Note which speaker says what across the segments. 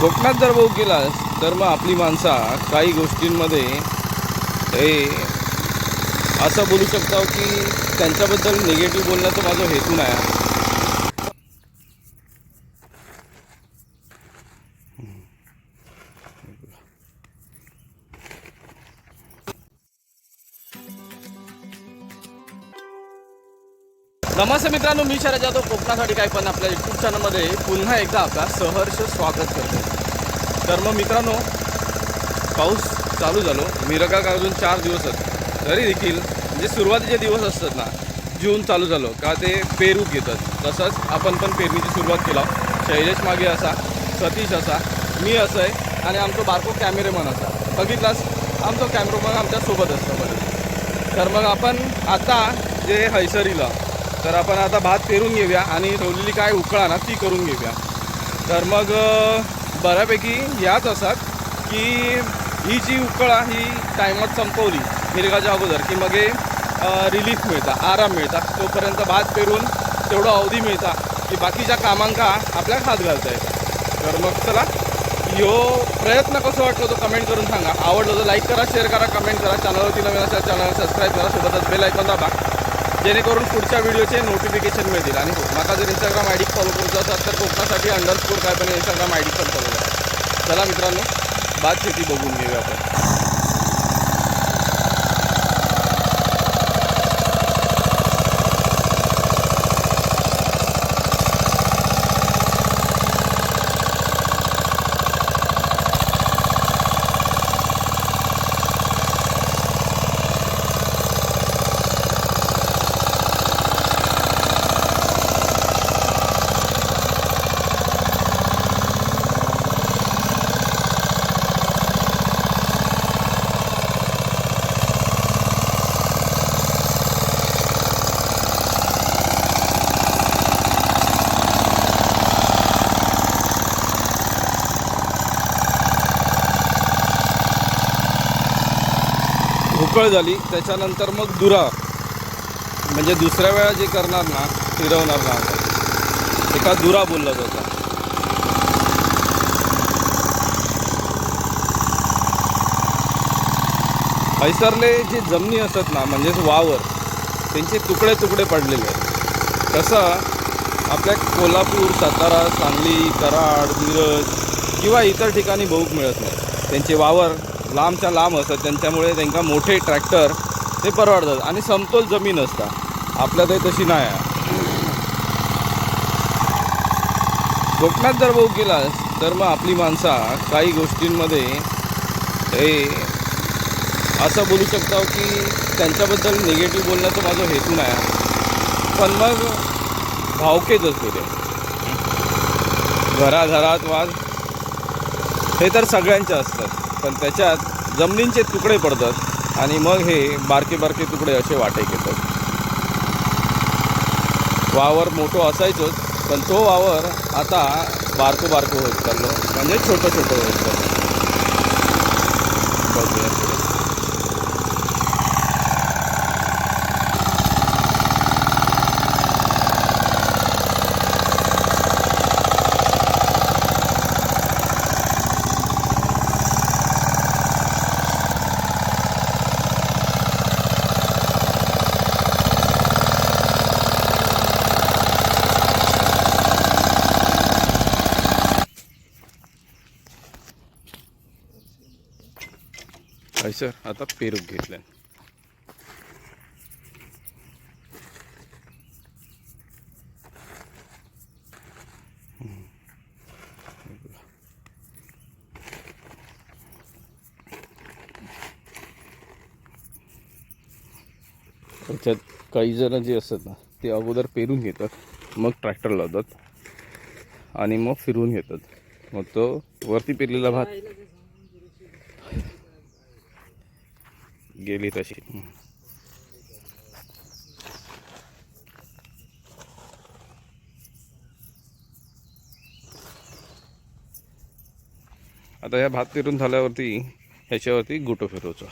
Speaker 1: कोकणात जर भाऊ केलास तर मग आपली माणसा काही गोष्टींमध्ये हे असं बोलू शकतो की त्यांच्याबद्दल निगेटिव्ह बोलण्याचा माझा हेतू नाही. नमस्ते मित्रांनो मी शरद जाधव कोकणासाठी काय पण आपल्या यूट्यूब चॅनलमध्ये पुन्हा एकदा आपला सहर्ष स्वागत करतो. तर मग मित्रांनो पाऊस चालू झालो. मिरगा अजून चार दिवस आहेत? तरी देखील जे सुरुवातीचे दिवस असतात ना जून चालू झालो का ते पेरू घेतात. तसंच आपण पण पेरणीची सुरुवात केला. शैलेश मागे असा सतीश असा मी असं आहे आणि आमचं बारको कॅमेरेमन असा. बघितलास आमचं कॅमेरामन आमच्यासोबत असतो बरं. तर मग आपण आता जे हैसरीला तर आपण आता भात पेरून घेऊया आणि ठेवलेली काय उकळा ना ती करून घेऊया. तर मग बऱ्यापैकी याच असतात की ही जी उकळा ही टायमात संपवली मिरगाच्या अगोदर की मग रिलीफ मिळता आराम मिळता तोपर्यंत भात पेरून तेवढं अवधी मिळता की बाकीच्या कामांका आपल्या हात घालता येतात तर मग चला यो प्रयत्न कसं वाटतो तो कमेंट करून सांगा. आवडलं तर लाईक करा शेअर करा कमेंट करा. चॅनलवरती नवीन असेल चॅनल सबस्क्राईब करा. सोबतच बेल ऐकून दाबा. जेणेकरून पुढच्या व्हिडिओचे नोटिफिकेशन मिळतील. आणि हो माका जर इंस्टाग्राम आय डी फॉलो करूचा असाल तर कोकणासाठी अंडरस्कोर काय पण इंस्टाग्राम आय डी पण फॉलो करा. चला मित्रांनो भात शेती बघून घेऊया आपण. उकळ झाली त्याच्यानंतर मग दुरा म्हणजे दुसऱ्या वेळा जे करणार ना फिरवणार ना एका दुरा बोलला जाता. हैसरले जे जमिनी असतात ना म्हणजेच वावर त्यांचे तुकडे तुकडे पडलेले आहेत. तसं आपल्या कोल्हापूर सातारा सांगली कराड मिरज किंवा इतर ठिकाणी बहुक मिळत नाही. त्यांचे वावर लांबच्या लांब असतात त्यांच्यामुळे त्यांना मोठे ट्रॅक्टर ते परवडतात आणि समतोल जमीन असता. आपल्या ते तशी नाही आहे. कोकणात जर भाऊ गेलास तर मग आपली माणसा काही गोष्टींमध्ये हे असं बोलू शकतो की त्यांच्याबद्दल निगेटिव्ह बोलण्याचा माझा हेतू नाही पण मग भावकेच असतो ते. घराघरात वाद हे तर सगळ्यांचे असतात. पण त्याच्यात जमिनींचे तुकडे पडतात आणि मग हे बारके बारके तुकडे असे वाटे घेतात. वावर मोठो असायचोच पण तो वावर आता बारको बारको होत चाललो म्हणजे छोटं छोटं होत चाललं बघूया. हयसर सर आता पेरूक घेतलं त्याच्यात काही जण जे असतात ना ते अगोदर पेरून घेतात मग ट्रॅक्टर लावतात आणि मग फिरवून घेतात. मग तो वरती पेरलेला भात गेली तशी. आता ह्या भात पेरून झाल्यावरती ह्याच्यावरती गुटो फिरवचा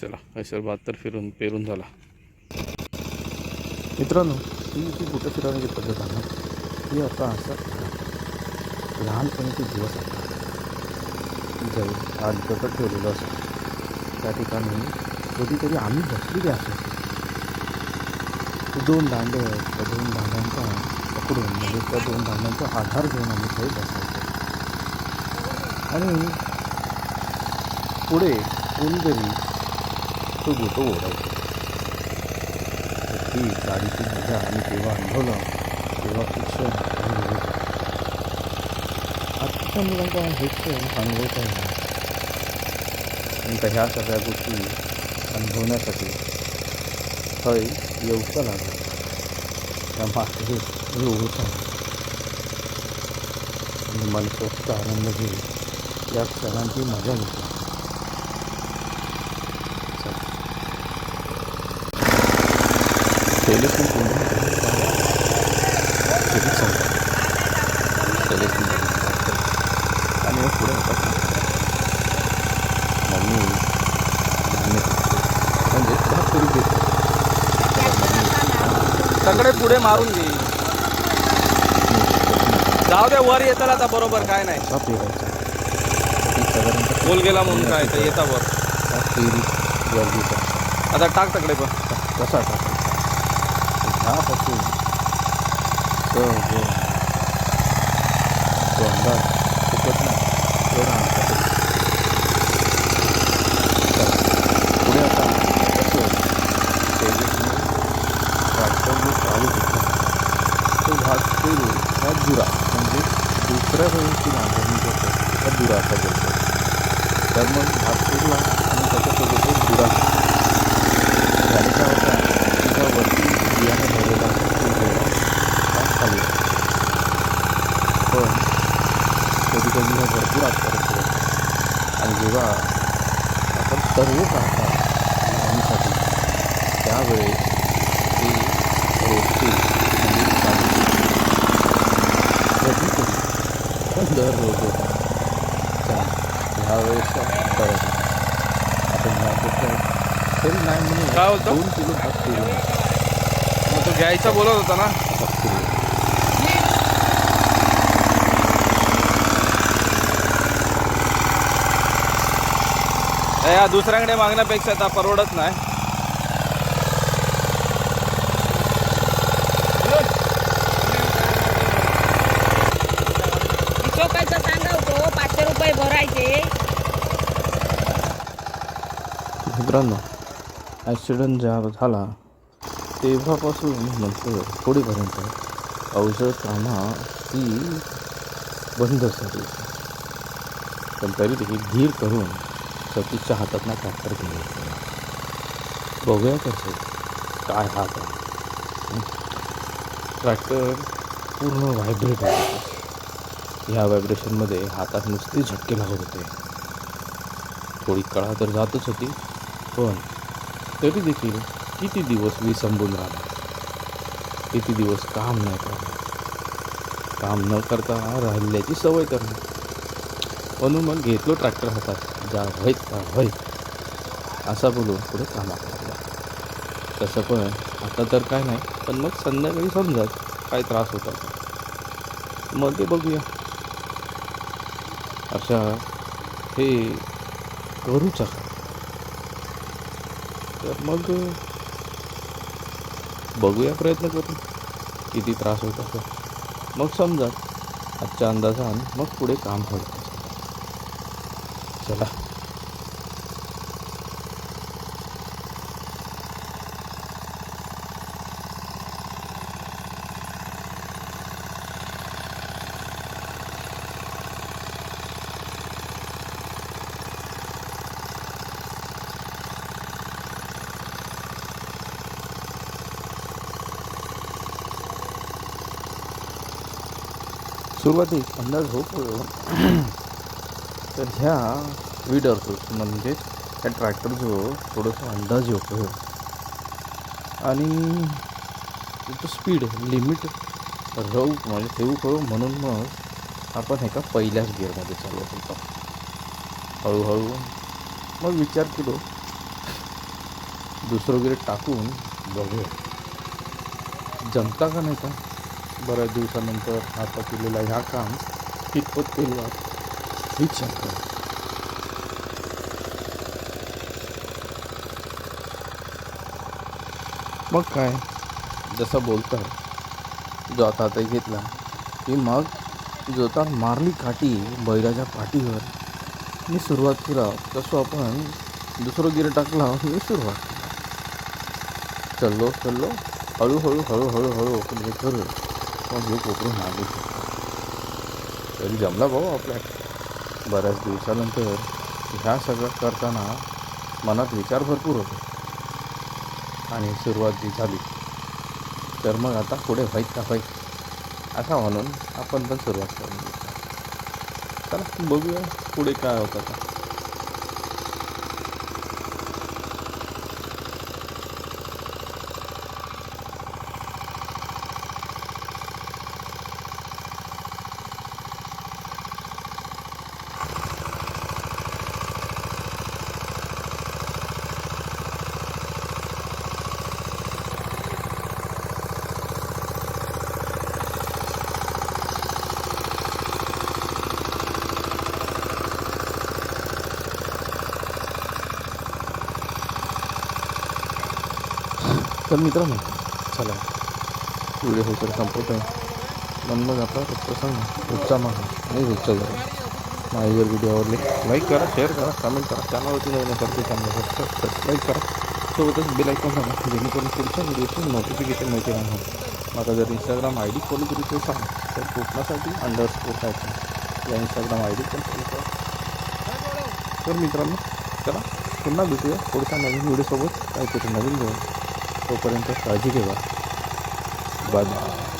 Speaker 1: चला हैसरबाद तर फिरून पेरून झाला. मित्रांनो ही जी बुटं फिरवण्याची पद्धत आहे ही आता असं लहानपणीचे दिवस आहेत. जाईल आज दगड ठेवलेलं असतं. त्या ठिकाणी कधीतरी आम्ही बसलेले असो दोन दांडे आहेत त्या दोन दांड्यांचा पकडून म्हणजे त्या दोन दांड्यांचा आधार घेऊन आम्ही काही बसायचो. आणि पुढे कोणीतरी तो गोटो ओढवतो ती गाडीची मजा आम्ही तेव्हा अनुभवलं. तेव्हा शिक्षण आणि विवेक. आजच्या मुलांचा हे क्षण अनुभवता येणार आणि त्या ह्या सगळ्या गोष्टी अनुभवण्यासाठी हय येऊचा लागला. त्या मागे येऊचा आणि मनसोक्त आनंद घेईल. या क्षणांची मजा घेतो. पहिले आणि मग पुढे मम्मी धान्य म्हणजे भात करून देते सगळे पुढे मारून घे. जाऊ दे वर येताला आता बरोबर काय नाही.
Speaker 2: कसा
Speaker 1: बोल गेला म्हणून काय येता वर. आता टाक तकडे पण.
Speaker 2: कसा टाकायचा ह्यापासून स जो जो अंदाज चुकत पुढे आता कसं चालू तो भाग हा दुरा म्हणजे दुसऱ्या वेळेची नांगरणी करतो त्या दुराचा करतो तर मग भाग पेरला आणि त्याच्यासोबत दुराचा दुरा झाली काय होता तिच्या वरती बियाणं भरलेला असतो तो गोळा हा खाली येतो. पण हा भरपूर आजपर्यंत आणि जेव्हा आपण सर्व पाहता लावणीसाठी त्यावेळेस ती रोजची म्हणजे कधी कधी पण दररोज होता चला ह्यावेळेस बरं आपण ह्यापेक्षा तरी नाही म्हणून? दोन किलो भात
Speaker 1: मग तो घ्यायचा बोलत होता ना
Speaker 2: भात पेरून
Speaker 1: या दुसऱ्याकडे मागण्यापेक्षा आता परवडत नाही.
Speaker 3: चोकायचं सांगा होतो पाचशे रुपये भरायचे.
Speaker 2: मित्रांनो ॲक्सिडेंट जेव्हा झाला तेव्हापासून नंतर पुढेपर्यंत औषध कामा ही बंद झाली. पण तरी देखील धीर करून सतीशच्या हातातनं ट्रॅक्टर घेऊन बघूया कसं काय हात आहे. ट्रॅक्टर पूर्ण व्हायब्रेट आहे ह्या व्हायब्रेशनमध्ये हातात नुसते झटके लागत होते. थोडी कळा तर जातच होती पण तरी देखील किती दिवस विसंबून राहणार किती दिवस काम नाही करणार काम न करता राहिल्याची सवय करणार. म्हणून मग घेतलो ट्रॅक्टर हातात. जा व्हायत का व्हायत असा बोलून पुढे कामाला लागला. तसं पण आता तर काय नाही पण मग संध्याकाळी समजा काय त्रास होता मग ते बघूया. अशा हे करूचा तर मग बघूया प्रयत्न करू किती त्रास होत असं मग समजा आजच्या अंदाजान मग पुढे काम होईल. चला. सुरुवातीस अंदाज होतो. तर ह्या विडर म्हणजे ह्या ट्रॅक्टर जो थोडंसं अंदाज होतो. आणि त्याचं स्पीड लिमिट राहू म्हणजे ठेवू करू म्हणून मग आपण एका पहिल्याच गिअरमध्ये चालवत होतो हळूहळू मग विचार केलो. दुसरं गिअर टाकून बघूया. जमता का नाही का? बऱ्याच दिवसानंतर हातात केलेला ह्या काम कितपत केलं? विचार कर मग काय जसं बोलतात जो आता आता घेतला की मग जोता मारली काठी बैलाच्या पाठीवर मी सुरुवात केला तसं आपण दुसरं गिर टाकला मी सुरुवात केला चाललो चाललो हळूहळू हळूहळू हळू आपण हे करू मग हे कोकरून मागे तरी जमला भाऊ आपल्या बऱ्याच दिवसानंतर ह्या सगळं करताना मनात विचार भरपूर होते. आणि सुरुवात जी झाली तर मग आता पुढे व्हायच का व्हायच? असा म्हणून आपण पण सुरुवात करून घेऊ चला बघूया पुढे काय होतं का तर मित्रांनो चला. व्हिडिओ हे तर संपवत पण मग आता प्रसंग. रोजचा मग नाही रोजचा जरा. माझे जर व्हिडिओ आवडले लाईक करा शेअर करा कमेंट करा. चॅनलवरती नवीन करते ते चॅनल सबस्क्राईब करा. सोबतच बेल आयकॉन सांगा जेणेकरून पुढच्या व्हिडिओची नोटिफिकेशन मिळते राहणार हो. माझा जर इंस्टाग्राम आय डी फॉलो करू ते सांगा तर कोकणासाठी अंडर स्पोर्ट आहे या इंस्टाग्राम आय डी पण फॉलो करा. तर मित्रांनो चला पुन्हा भेटूया पुढच्या नवीन व्हिडिओसोबत काहीतरी नवीन घेऊन तोपर्यंत काळजी घेवा. Bye bye.